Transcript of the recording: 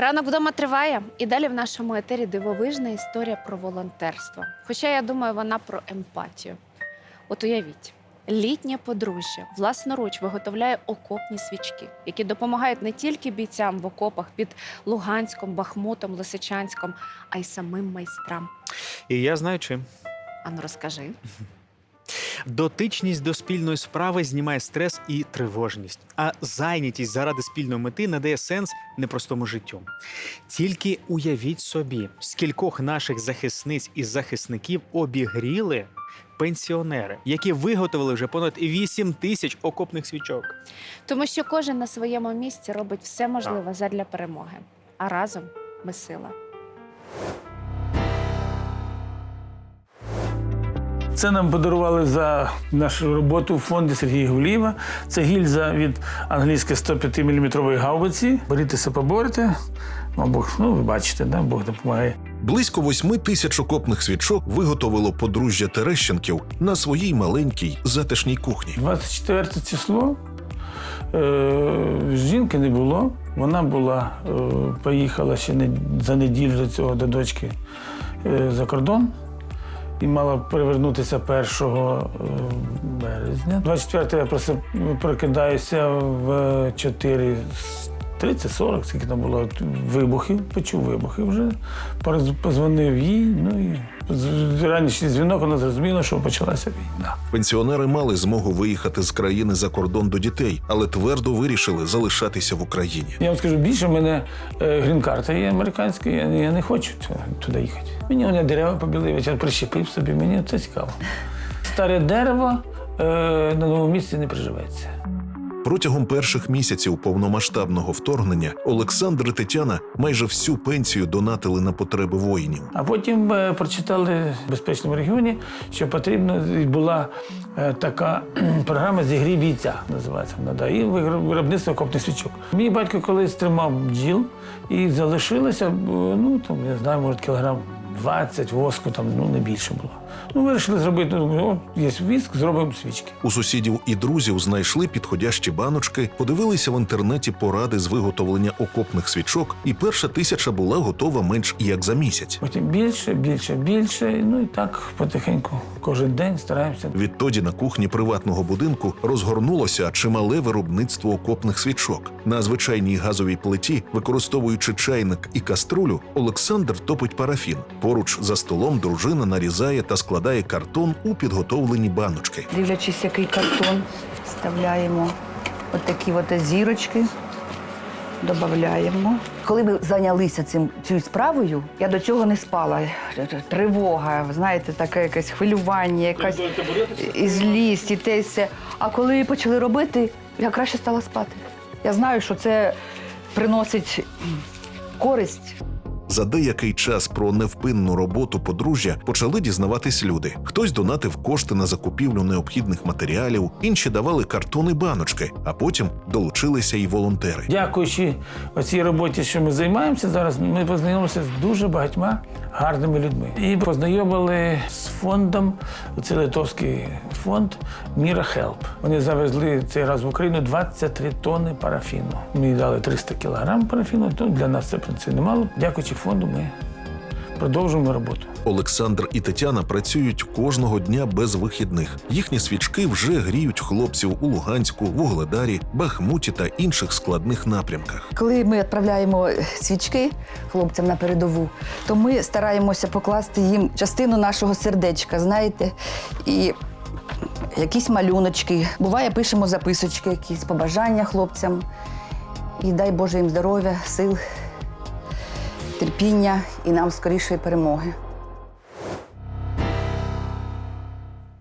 Ранок вдома триває, і далі в нашому етері дивовижна історія про волонтерство. Хоча я думаю, вона про емпатію. От уявіть, літнє подружжя власноруч виготовляє окопні свічки, які допомагають не тільки бійцям в окопах під Луганськом, Бахмутом, Лисичанськом, а й самим майстрам. І я знаю чим. Ану, розкажи. Дотичність до спільної справи знімає стрес і тривожність, а зайнятість заради спільної мети надає сенс непростому життю. Тільки уявіть собі, скількох наших захисниць і захисників обігріли пенсіонери, які виготовили вже понад 8 тисяч окопних свічок. Тому що кожен на своєму місці робить все можливе задля перемоги. А разом ми сила. Це нам подарували за нашу роботу в фонді Сергія Гулієва. Це гільза від англійської 105 мм гаубиці. Борітеся, поборете. Мабуть, ну ви бачите, да? Бог допомагає. Близько восьми тисяч окопних свічок виготовило подружжя Терещенків на своїй маленькій затишній кухні. 24 число. Е, жінки не було. Вона була, е, поїхала ще не, за неділю до цього до дочки е, за кордон і мала перевернутися 1 е, березня. 24 я просто прокидаюся в 4 30-40, скільки там було вибухів, почув вибухи вже. Позвонив їй, ну і ранішній дзвінок, вона зрозуміла, що почалася війна. Пенсіонери мали змогу виїхати з країни за кордон до дітей, але твердо вирішили залишатися в Україні. Я вам скажу, більше в мене е, грін-карта є американська, я, я не хочу туди їхати. Мені вони дерева побілив, я прищепив собі, мені це цікаво. Старе дерево е, на новому місці не приживеться. Протягом перших місяців повномасштабного вторгнення Олександр і Тетяна майже всю пенсію донатили на потреби воїнів. А потім е, прочитали в безпечному регіоні, що потрібна була е, така програма зігрій бійця, називається вона, і виробництво копних свічок. Мій батько колись тримав бджіл і залишилося, ну там, я знаю, може, кілограм 20 воску, там, ну не більше було. Ну, вирішили зробити, ну, є віск, зробимо свічки. У сусідів і друзів знайшли підходящі баночки, подивилися в інтернеті поради з виготовлення окопних свічок, і перша тисяча була готова менш як за місяць. Потім більше, більше, більше. Ну і так потихеньку кожен день стараємося. Відтоді на кухні приватного будинку розгорнулося чимале виробництво окопних свічок. На звичайній газовій плиті, використовуючи чайник і каструлю, Олександр топить парафін. Поруч за столом дружина нарізає та складає картон у підготовлені баночки. Дивлячись, який картон, вставляємо отакі от зірочки, додаємо. Коли ми зайнялися цим цією справою, я до цього не спала. Тривога, знаєте, таке якесь хвилювання, якась і злість, і те все. А коли почали робити, я краще стала спати. Я знаю, що це приносить користь. За деякий час про невпинну роботу подружжя почали дізнаватись люди. Хтось донатив кошти на закупівлю необхідних матеріалів, інші давали картони баночки, а потім долучилися й волонтери. Дякуючи оцій роботі, що ми займаємося зараз, ми познайомилися з дуже багатьма гарними людьми. І познайомили з фондом, це литовський фонд Міра Хелп. Вони завезли цей раз в Україну 23 тонни парафіну. Мені дали 300 кілограм парафіну, то для нас це немало. Дякуючи фонду, ми продовжуємо роботу. Олександр і Тетяна працюють кожного дня без вихідних. Їхні свічки вже гріють хлопців у Луганську, Вугледарі, Бахмуті та інших складних напрямках. Коли ми відправляємо свічки хлопцям на передову, то ми стараємося покласти їм частину нашого сердечка, знаєте, і якісь малюночки. Буває, пишемо записочки, якісь побажання хлопцям. І дай Боже їм здоров'я, сил, терпіння і нам скорішої перемоги.